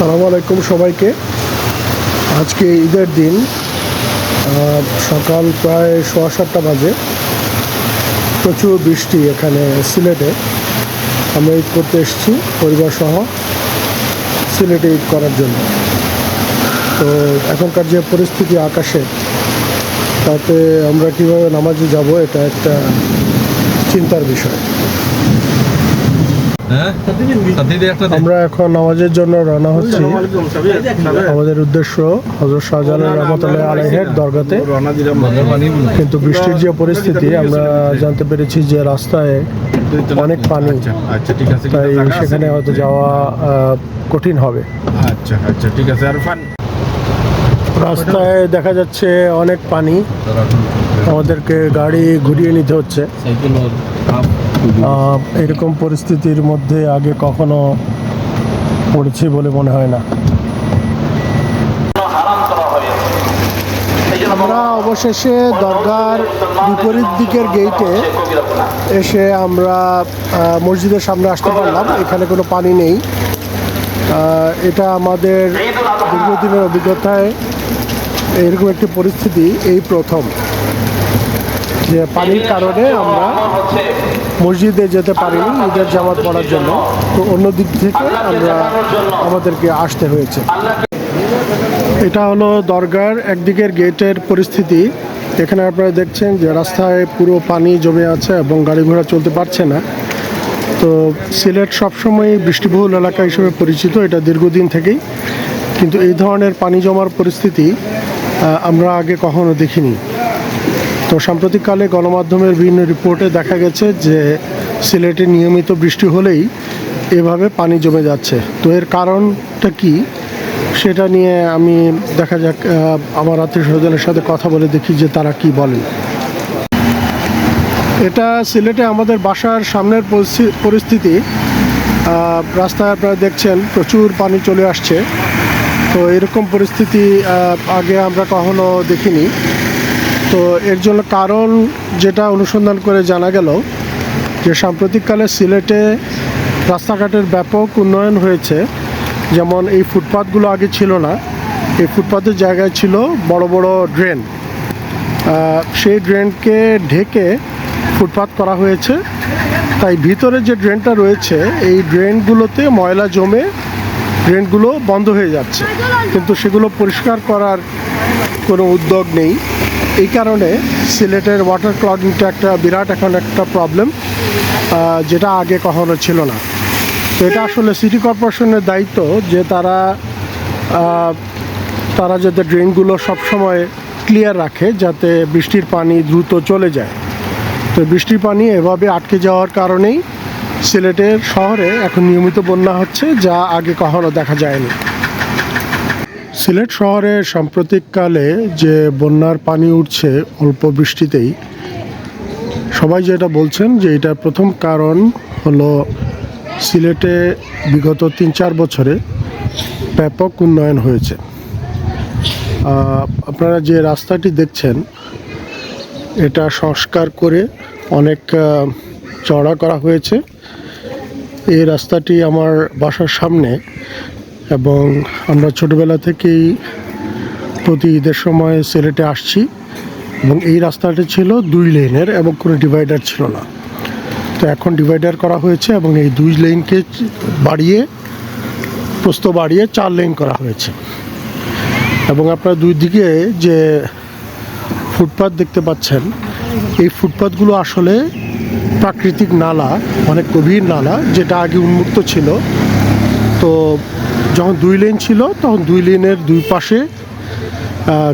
সালামু আলাইকুম সবাইকে। আজকে ঈদের দিন সকাল প্রায় সোয়া সাতটা বাজে। প্রচুর বৃষ্টি এখানে সিলেটে। আমরা ঈদ করতে এসেছি পরিবার সহ সিলেটে ঈদ করার জন্য। তো এখনকার যে পরিস্থিতি আকাশে, তাতে আমরা কীভাবে নামাজে যাব, এটা একটা চিন্তার বিষয় হ্যাঁ সাথীদের একটা দে। আমরা এখন নামাজের জন্য রওনা হচ্ছি। আমাদের উদ্দেশ্য হজরত শাহজালাল রহমতুল্লাহ আলাইহের দরগাতে। কিন্তু বৃষ্টির যে পরিস্থিতি আমরা জানতে পেরেছি যে রাস্তায় অনেক পানি। আচ্ছা ঠিক আছে তাই সেখানে হয়তো যাওয়া কঠিন হবে। আচ্ছা আচ্ছা ঠিক আছে আর রাস্তায় দেখা যাচ্ছে অনেক পানি। আমাদেরকে গাড়ি ঘুরিয়ে নিতে হচ্ছে। এরকম পরিস্থিতির মধ্যে আগে কখনো পড়েছি বলে মনে হয় না। আমরা অবশেষে দরগার বিপরীত দিকের গেইটে এসে আমরা মসজিদের সামনে আসতে পারলাম। এখানে কোনো পানি নেই। এটা আমাদের দীর্ঘদিনের অভিজ্ঞতায় এরকম একটি পরিস্থিতি এই প্রথম। যে পানির কারণে আমরা মসজিদে যেতে পারিনি, ঈদের জামাত পড়ার জন্য। তো অন্য দিক থেকে আমরা আমাদেরকে আসতে হয়েছে। এটা হলো দরগার একদিকের গেটের পরিস্থিতি। এখানে আপনারা দেখছেন যে রাস্তায় পুরো পানি জমে আছে এবং গাড়ি ঘোড়া চলতে পারছে না। তো সিলেট সবসময় বৃষ্টিবহুল এলাকা হিসেবে পরিচিত, এটা দীর্ঘদিন থেকেই। কিন্তু এই ধরনের পানি জমার পরিস্থিতি আমরা আগে কখনো দেখিনি। তো সাম্প্রতিককালে গণমাধ্যমের বিভিন্ন রিপোর্টে দেখা গেছে যে সিলেটে নিয়মিত বৃষ্টি হলেই এভাবে পানি জমে যাচ্ছে। তো এর কারণটা কি? সেটা নিয়ে আমি দেখা যাক আমার আত্মীয় স্বজনের সাথে কথা বলে দেখি যে তারা কি বলেন। এটা সিলেটে আমাদের বাসার সামনের পরিস্থিতি রাস্তায় আপনারা দেখছেন প্রচুর পানি চলে আসছে। তো এরকম পরিস্থিতি আগে আমরা কখনো দেখিনি। তো এর জন্য কারণ যেটা অনুসন্ধান করে জানা গেল যে সাম্প্রতিককালে সিলেটে রাস্তাঘাটের ব্যাপক উন্নয়ন হয়েছে। যেমন এই ফুটপাথগুলো আগে ছিল না, এই ফুটপাথের জায়গায় ছিল বড় বড় ড্রেন। সেই ড্রেনকে ঢেকে ফুটপাথ করা হয়েছে। তাই ভিতরে যে ড্রেনটা রয়েছে, এই ড্রেনগুলোতে ময়লা জমে ড্রেনগুলো বন্ধ হয়ে যাচ্ছে। কিন্তু সেগুলো পরিষ্কার করার কোনো উদ্যোগ নেই। এই কারণে সিলেটের ওয়াটার ক্লগিংটা একটা বিরাট এখন একটা প্রবলেম যেটা আগে কখনো ছিল না। তো এটা আসলে সিটি কর্পোরেশনের দায়িত্ব যে তারা তারা যাতে ড্রেনগুলো সবসময় ক্লিয়ার রাখে যাতে বৃষ্টির পানি দ্রুত চলে যায়। তো বৃষ্টির পানি এভাবে আটকে যাওয়ার কারণেই সিলেটের শহরে এখন নিয়মিত বন্যা হচ্ছে, যা আগে কখনো দেখা যায়নি। সিলেট শহরে সাম্প্রতিককালে যে বন্যার পানি উঠছে অল্প বৃষ্টিতেই, সবাই যেটা বলছেন যে এটা প্রথম কারণ হলো সিলেটে বিগত তিন চার বছরে ব্যাপক উন্নয়ন হয়েছে। আপনারা যে রাস্তাটি দেখছেন, এটা সংস্কার করে অনেক চড়া করা হয়েছে। এই রাস্তাটি আমার বাসার সামনে এবং আমরা ছোটবেলা থেকেই প্রতি ঈদের সময় সিলেটে আসছি এবং এই রাস্তাটি ছিল দুই লেনের এবং কোনো ডিভাইডার ছিল না। তো এখন ডিভাইডার করা হয়েছে এবং এই দুই লেনকে বাড়িয়ে প্রস্ত বাড়িয়ে চার লেন করা হয়েছে। এবং আপনার দুই দিকে যে ফুটপাত দেখতে পাচ্ছেন, এই ফুটপাতগুলো আসলে প্রাকৃতিক নালা, অনেক গভীর নালা, যেটা আগে উন্মুক্ত ছিল। তো যখন দুই লেন ছিল, তখন দুই লেনের দুই পাশে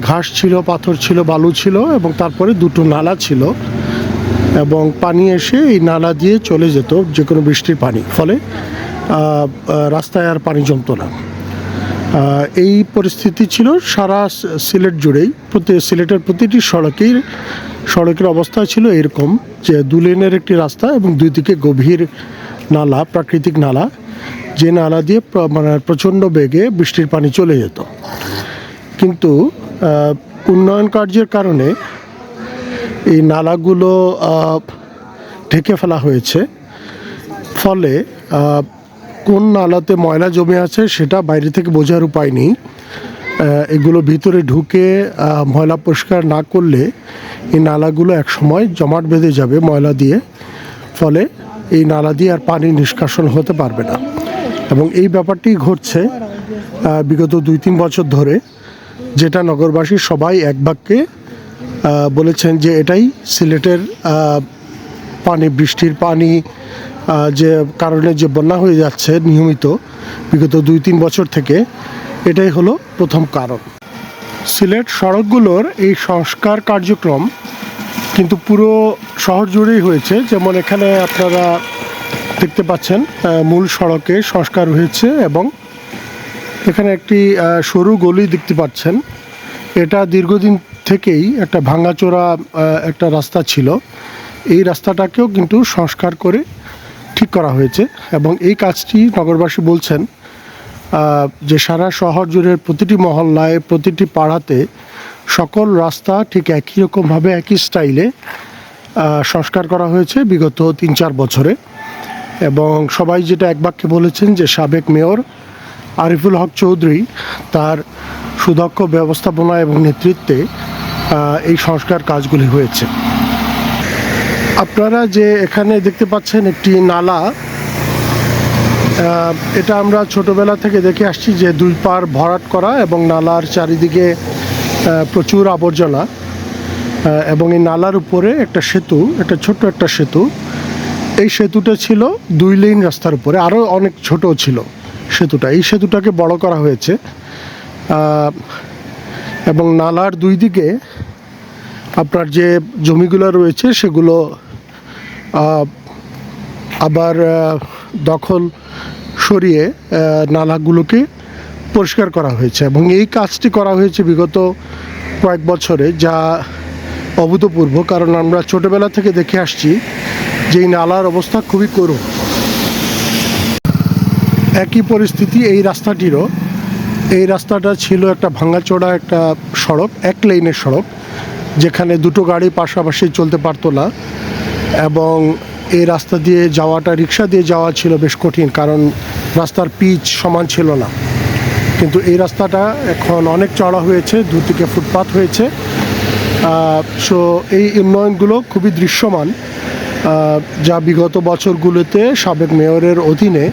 ঘাস ছিল, পাথর ছিল, বালু ছিল এবং তারপরে দুটো নালা ছিল এবং পানি এসে এই নালা দিয়ে চলে যেত যে কোনো বৃষ্টির পানি। ফলে রাস্তায় আর পানি জমতো না। এই পরিস্থিতি ছিল সারা সিলেট জুড়েই। প্রতি, সিলেটের প্রতিটি সড়কেই, সড়কের অবস্থা ছিল এরকম যে দু লেনের একটি রাস্তা এবং দুই দিকে গভীর নালা, প্রাকৃতিক নালা। যে নালা দিয়ে মানে প্রচণ্ড বেগে বৃষ্টির পানি চলে যেত। কিন্তু উন্নয়ন কার্যের কারণে এই নালাগুলো ঢেকে ফেলা হয়েছে। ফলে কোন নালাতে ময়লা জমে আছে সেটা বাইরে থেকে বোঝার উপায় নেই। এগুলো ভিতরে ঢুকে ময়লা পরিষ্কার না করলে এই নালাগুলো একসময় জমাট বেঁধে যাবে ময়লা দিয়ে। ফলে এই নালা দিয়ে আর পানি নিষ্কাশন হতে পারবে না। এবং এই ব্যাপারটি ঘটছে বিগত দুই তিন বছর ধরে, যেটা নগরবাসী সবাই এক বাক্যে বলেছেন যে এটাই সিলেটের পানি, বৃষ্টির পানি যে কারণে যে বন্যা হয়ে যাচ্ছে নিয়মিত বিগত দুই তিন বছর থেকে, এটাই হলো প্রথম কারণ। সিলেট সড়কগুলোর এই সংস্কার কার্যক্রম কিন্তু পুরো শহর জুড়েই হয়েছে। যেমন এখানে আপনারা দেখতে পাচ্ছেন মূল সড়কে সংস্কার হয়েছে এবং এখানে একটি সরু গলি দেখতে পাচ্ছেন। এটা দীর্ঘদিন থেকেই একটা ভাঙাচোরা একটা রাস্তা ছিল। এই রাস্তাটাকেও কিন্তু সংস্কার করে ঠিক করা হয়েছে এবং এই কাজটি নগরবাসী বলছেন যে সারা শহর জুড়ে প্রতিটি মহল্লায়, প্রতিটি পাড়াতে সকল রাস্তা ঠিক একই রকমভাবে, একই স্টাইলে সংস্কার করা হয়েছে বিগত তিন চার বছরে। এবং সবাই যেটা এক বাক্যে বলেছেন যে সাবেক মেয়র আরিফুল হক চৌধুরী তার সুদক্ষ ব্যবস্থাপনা এবং নেতৃত্বে এই সংস্কার কাজগুলি হয়েছে। আপনারা যে এখানে দেখতে পাচ্ছেন একটি নালা এটা আমরা ছোটবেলা থেকে দেখে আসছি যে দুই পার ভরাট করা এবং নালার চারিদিকে প্রচুর আবর্জনা এবং এই নালার উপরে একটা সেতু, একটা ছোট্ট একটা সেতু। এই সেতুটা ছিল দুই লেন রাস্তার উপরে আরও অনেক ছোট ছিল সেতুটা। এই সেতুটাকে বড় করা হয়েছে এবং নালার দুই দিকে আপনার যে জমিগুলো রয়েছে সেগুলো আবার দখল সরিয়ে নালাগুলোকে পরিষ্কার করা হয়েছে। এবং এই কাজটি করা হয়েছে বিগত কয়েক বছরে যা অভূতপূর্ব, কারণ আমরা ছোটোবেলা থেকে দেখে আসছি যে নালার অবস্থা খুবই করুণ। একই পরিস্থিতি এই রাস্তাটিরও। এই রাস্তাটা ছিল একটা ভাঙাচোড়া একটা সড়ক, এক লেনের সড়ক, যেখানে দুটো গাড়ি পাশাপাশি চলতে পারতো না এবং এই রাস্তা দিয়ে যাওয়াটা, রিক্সা দিয়ে যাওয়া ছিল বেশ কঠিন কারণ রাস্তার পিচ সমান ছিল না। কিন্তু এই রাস্তাটা এখন অনেক চড়া হয়েছে দুদিকে ফুটপাথ হয়েছে। সো এই উন্নয়নগুলো খুবই দৃশ্যমান। যা বিগত বছরগুলোতে সাবেক মেয়রের অধীনে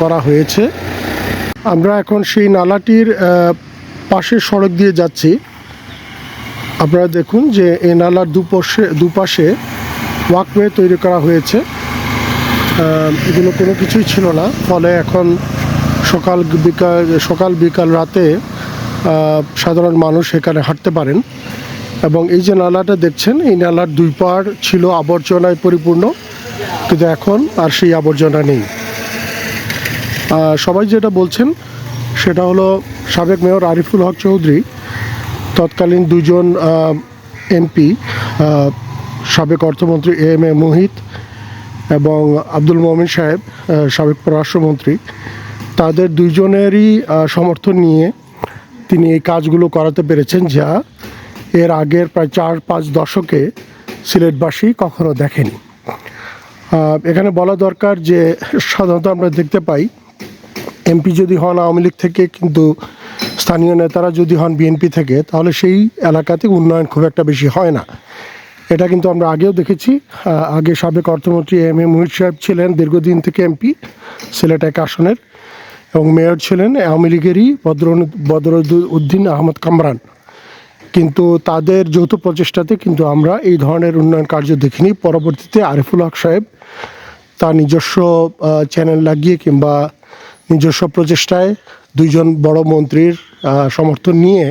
করা হয়েছে। আমরা এখন সেই নালাটির পাশের সড়ক দিয়ে যাচ্ছি। আপনারা দেখুন যে এই নালার দুপাশে দুপাশে ওয়াকওয়ে তৈরি করা হয়েছে। এগুলো কোনো কিছুই ছিল না। ফলে এখন সকাল বিকাল সকাল বিকাল রাতে সাধারণ মানুষ এখানে হাঁটতে পারেন। এবং এই যে নালাটা দেখছেন, এই নালার দুই পাড় ছিল আবর্জনায় পরিপূর্ণ। কিন্তু এখন আর সেই আবর্জনা নেই। সবাই যেটা বলছেন, সেটা হলো সাবেক মেয়র আরিফুল হক চৌধুরী, তৎকালীন দুজন এমপি সাবেক অর্থমন্ত্রী এ এম এ মোহিত এবং আব্দুল মোমিন সাহেব সাবেক পররাষ্ট্রমন্ত্রী। তাদের দুইজনেরই সমর্থন নিয়ে তিনি এই কাজগুলো করাতে পেরেছেন, যা এর আগের প্রায় চার পাঁচ দশকে সিলেটবাসী কখনো দেখেনি। এখানে বলা দরকার যে সাধারণত আমরা দেখতে পাই, এমপি যদি হন আওয়ামী লীগ থেকে, কিন্তু স্থানীয় নেতারা যদি হন বিএনপি থেকে, তাহলে সেই এলাকাতে উন্নয়ন খুব একটা বেশি হয় না। এটা কিন্তু আমরা আগেও দেখেছি। আগে সাবেক অর্থমন্ত্রী এম এ মুহিত সাহেব ছিলেন, দীর্ঘদিন থেকে এমপি, সিলেট এক আসনের, এবং মেয়র ছিলেন আওয়ামী লীগেরই বদর বদরুদ্দিন আহমদ কামরান। কিন্তু তাদের যৌথ প্রচেষ্টাতে কিন্তু আমরা এই ধরনের উন্নয়ন কার্য দেখিনি। পরবর্তীতে আরিফুল হক সাহেব তার নিজস্ব চ্যানেল লাগিয়ে কিংবা নিজস্ব প্রচেষ্টায় দুইজন বড় মন্ত্রীর সমর্থন নিয়ে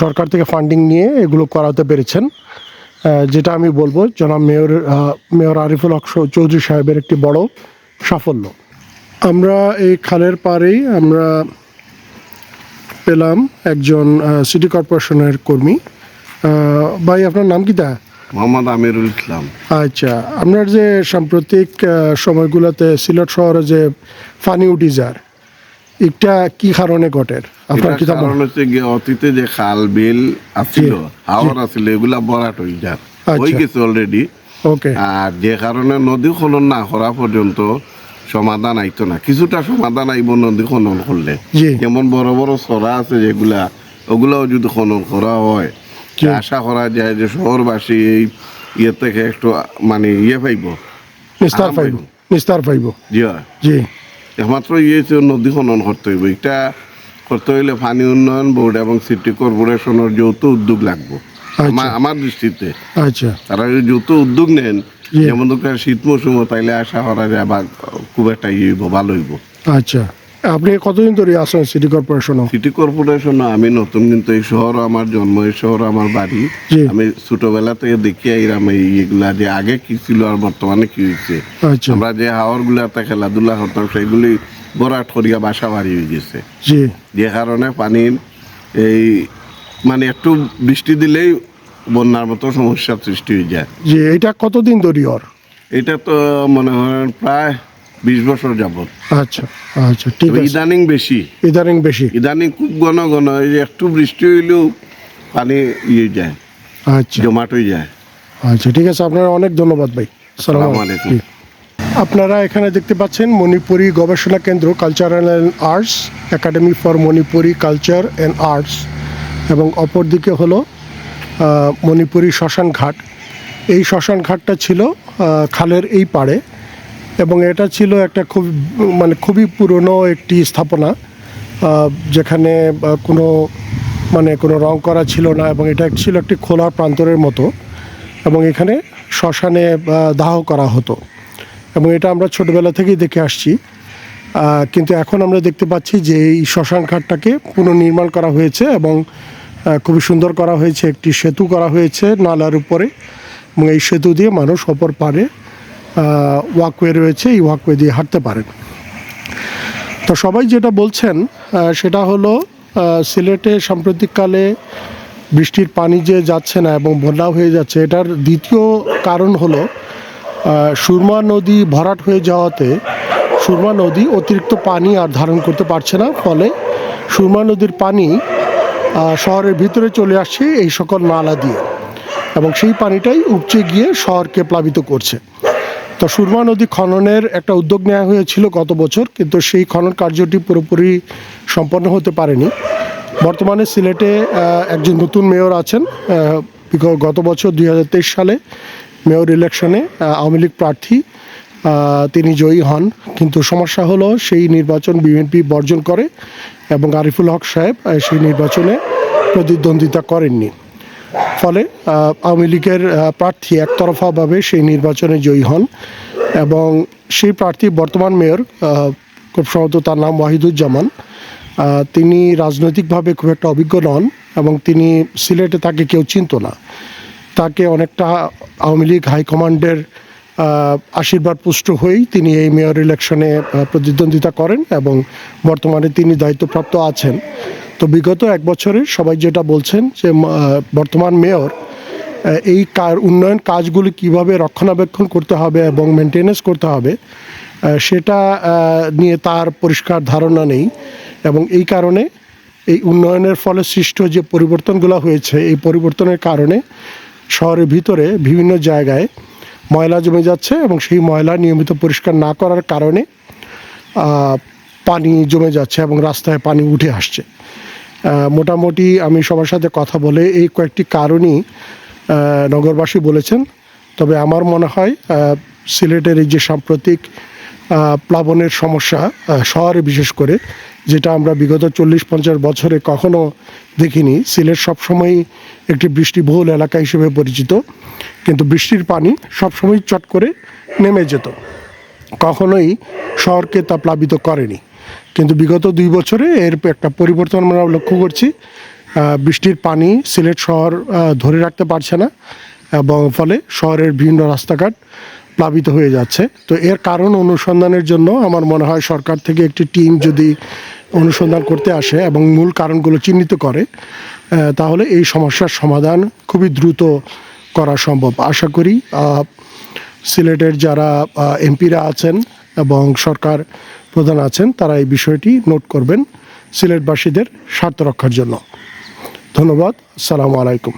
সরকার থেকে ফান্ডিং নিয়ে এগুলো করাতে পেরেছেন। যেটা আমি বলব, জনাব মেয়র মেয়র আরিফুল হক চৌধুরী সাহেবের একটি বড় সাফল্য। আমরা এই খালের পাড়েই আমরা পেলাম একজন সিটি কর্পোরেশনের কর্মী। ভাই আপনার নাম কি তা? মোহাম্মদ আমিরুল ইসলাম। আচ্ছা আপনার যে সাম্প্রতিক সময়গুলোতে সিলেট শহরে যে ফানি উঠিজার এটা কি কারণে ঘটের আপনার কি কারণ হচ্ছে গিয়ে অতীতে যে খাল বিল আছিল হাওর আছিল এগুলা বরাট হয়ে যার আচ্ছা। হয়ে গেছে অলরেডি ওকে। আর যে কারণে নদী খনন না করা পর্যন্ত সমাধান আইতো না। কিছুটা সমাধান আইব নদী খনন করলে। যেমন বড় বড় সরা আছে যেগুলা ওগুলাও যদি খনন করা হয় আশা করা যায় যে শহরবাসী এই ইয়ে থেকে একটু মানে ইয়ে পাইব। নিস্তার পাইব পাইব। নিস্তার পাইব। জি জি। একমাত্র ইয়ে হচ্ছে নদী খনন করতে হইব। এটা করতে হইলে পানি উন্নয়ন বোর্ড এবং সিটি কর্পোরেশনের যৌথ উদ্যোগ লাগবে। আমার- আমার দৃষ্টিতে। আচ্ছা। তারা যৌথ উদ্যোগ নেন। যেমন শীত মৌসুম তাইলে আশা করা যায় বা খুব একটা ইয়ে হইব ভালো হইব। আচ্ছা। আপনি কতদিন ধরে আসেন সিটি কর্পোরেশন সিটি কর্পোরেশন আমি নতুন কিন্তু এই শহর আমার জন্ম এই শহর আমার বাড়ি। আমি ছোটবেলা থেকে দেখি আইরাম এই এগুলা যে আগে কি ছিল আর বর্তমানে কি হয়েছে আচ্ছা। আমরা যে হাওয়ার গুলাতে খেলাধুলা করতাম সেগুলি বরাট করিয়া বাসা বাড়ি হয়ে গেছে। যে কারণে পানির এই মানে একটু বৃষ্টি দিলেই বন্যার মতো সমস্যার সৃষ্টি হয়ে যায়। জি এটা কতদিন ধরে ওর এটা তো মনে হয় প্রায় বিশ বছর যাবত আচ্ছা আচ্ছা ঠিক আছে। ইদানিং বেশি। ইদানিং বেশি? ইদানিং খুব ঘন ঘন এই যে একটু বৃষ্টি হইলেও পানি ইয়ে যায় আচ্ছা। জমাট হয়ে যায়। আচ্ছা ঠিক আছে আপনার অনেক ধন্যবাদ ভাই। সালাম আলাইকুম। আপনারা এখানে দেখতে পাচ্ছেন মণিপুরি গবেষণা কেন্দ্র cultural and arts academy for Manipuri culture and arts এবং অপরদিকে হলো মণিপুরি শ্মশান ঘাট। এই শ্মশান ঘাটটা ছিল খালের এই পাড়ে এবং এটা ছিল একটা খুব মানে খুবই পুরনো একটি স্থাপনা যেখানে কোনো মানে কোনো রং করা ছিল না এবং এটা ছিল একটি খোলা প্রান্তরের মতো এবং এখানে শ্মশানে দাহ করা হতো এবং এটা আমরা ছোটবেলা থেকেই দেখে আসছি। কিন্তু এখন আমরা দেখতে পাচ্ছি যে এই শ্মশান ঘাটটাকে পুনর্নির্মাণ করা হয়েছে এবং খুবই সুন্দর করা হয়েছে, একটি সেতু করা হয়েছে নালার উপরে। এবং এই সেতু দিয়ে মানুষ অপর পারে ওয়াকওয়ে রয়েছে, এই ওয়াকওয়ে দিয়ে হাঁটতে পারেন তো সবাই যেটা বলছেন সেটা হলো সিলেটে সাম্প্রতিককালে বৃষ্টির পানি যে যাচ্ছে না এবং বন্যা হয়ে যাচ্ছে, এটার দ্বিতীয় কারণ হলো সুরমা নদী ভরাট হয়ে যাওয়াতে সুরমা নদী অতিরিক্ত পানি আর ধারণ করতে পারছে না। ফলে সুরমা নদীর পানি শহরের ভিতরে চলে আসছে এই সকল নালা দিয়ে। এবং সেই পানিটাই উপচে গিয়ে শহরকে প্লাবিত করছে। তো সুরমা নদী খননের একটা উদ্যোগ নেওয়া হয়েছিল গত বছর, কিন্তু সেই খনন কার্যটি পুরোপুরি সম্পন্ন হতে পারেনি। বর্তমানে সিলেটে একজন নতুন মেয়র আছেন গত বছর দুই হাজার তেইশ সালে মেয়র ইলেকশনে আওয়ামী লীগ প্রার্থী তিনি জয়ী হন। কিন্তু সমস্যা হলো সেই নির্বাচন বিএনপি বর্জন করে এবং আরিফুল হক সাহেব সেই নির্বাচনে প্রতিদ্বন্দ্বিতা করেননি। ফলে আওয়ামী লীগের প্রার্থী একতরফাভাবে সেই নির্বাচনে জয়ী হন এবং সেই প্রার্থী বর্তমান মেয়র খুব সম্ভবত তার নাম ওয়াহিদুজ্জামান তিনি রাজনৈতিকভাবে খুব একটা অভিজ্ঞ নন এবং তিনি সিলেটে তাকে কেউ চিনত না। তাকে অনেকটা আওয়ামী লীগ হাইকমান্ডের আশীর্বাদ পুষ্ট হয়েই তিনি এই মেয়র ইলেকশনে প্রতিদ্বন্দ্বিতা করেন এবং বর্তমানে তিনি দায়িত্বপ্রাপ্ত আছেন। তো বিগত এক বছরে সবাই যেটা বলছেন যে বর্তমান মেয়র এই কার, উন্নয়ন কাজগুলি কীভাবে রক্ষণাবেক্ষণ করতে হবে এবং মেনটেনেন্স করতে হবে সেটা নিয়ে তার পরিষ্কার ধারণা নেই এবং এই কারণে এই উন্নয়নের ফলে সৃষ্ট যে পরিবর্তনগুলো হয়েছে, এই পরিবর্তনের কারণে শহরের ভিতরে বিভিন্ন জায়গায় ময়লা জমে যাচ্ছে এবং সেই ময়লা নিয়মিত পরিষ্কার না করার কারণে পানি জমে যাচ্ছে এবং রাস্তায় পানি উঠে আসছে। মোটামুটি আমি সবার সাথে কথা বলে এই কয়েকটি কারণই নগরবাসী বলেছেন। তবে আমার মনে হয় সিলেটের এই যে সাম্প্রতিক প্লাবনের সমস্যা শহরে বিশেষ করে, যেটা আমরা বিগত চল্লিশ, পঞ্চাশ বছরে কখনো দেখিনি। সিলেট সবসময় একটি বৃষ্টিবহুল এলাকা হিসেবে পরিচিত। কিন্তু বৃষ্টির পানি সবসময় চট করে নেমে যেত। কখনোই শহরকে তা প্লাবিত করেনি। কিন্তু বিগত দুই বছরে এর একটা পরিবর্তন আমরা লক্ষ্য করছি। বৃষ্টির পানি সিলেট শহর ধরে রাখতে পারছে না এবং ফলে শহরের বিভিন্ন রাস্তাঘাট প্লাবিত হয়ে যাচ্ছে। তো এর কারণ অনুসন্ধানের জন্য আমার মনে হয় সরকার থেকে একটি টিম যদি অনুসন্ধান করতে আসে এবং মূল কারণগুলো চিহ্নিত করে তাহলে এই সমস্যার সমাধান খুবই দ্রুত করা সম্ভব। আশা করি সিলেটের যারা এমপিরা আছেন এবং সরকার প্রধান আছেন, তারা এই বিষয়টি নোট করবেন সিলেটবাসীদের স্বার্থ রক্ষার জন্য। ধন্যবাদ। সালামু আলাইকুম।